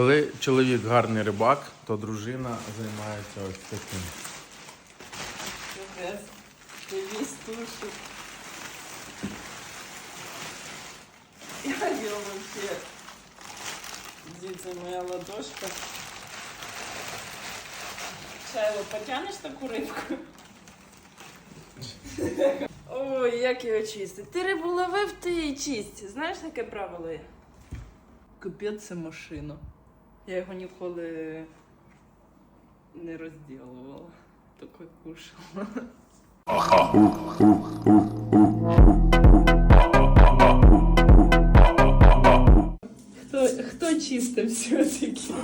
Коли чоловік гарний рибак, то дружина займається ось таким. Я вообще. Дивіться, моя ладошка. Шайло, потянеш таку рибку? Ой, як його чистити. Ти рибу ловив, ти її чисть. Знаєш, яке правило є? Капець це машина. Я його ніколи не розділувала. Тільки кушала. Хто, хто чистив все-таки?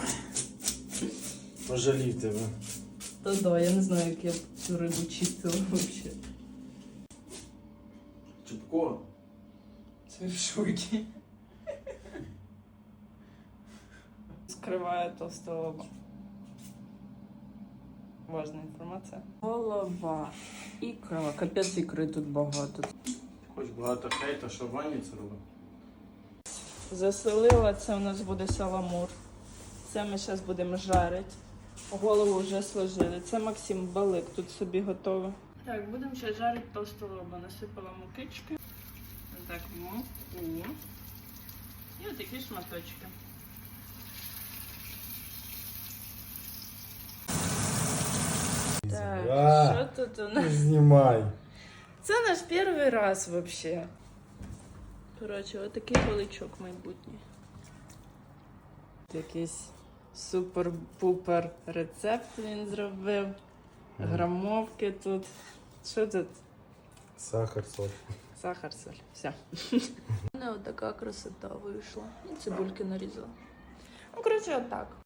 Пожалів тебе. Та да, я не знаю, як я б цю рибу чистила взагалі. Чутко. Це в шокі. Скриває толстого. Важна інформація. Голова. Ікра. Капець ікри тут багато. Хоч багато хейта, що Вані це робить. Заселила, це у нас буде саламур. Це ми зараз будемо жарити. Голову вже сложили. Це Максим Балик тут собі готовий. Так, будемо ще жарити толстолоба. Насипала мукички. Так, муку. І отакі шматочки. Так, А. що тут у нас? Знімай. Це наш перший раз вообще. Коротше, отакий величок майбутній. Якийсь супер-пупер рецепт він зробив. Грамовки тут. Що тут? Сахар, соль. Сахар, соль. Все. У мене отака красота вийшла. І цибульки нарізала. Ну, коротше, отак.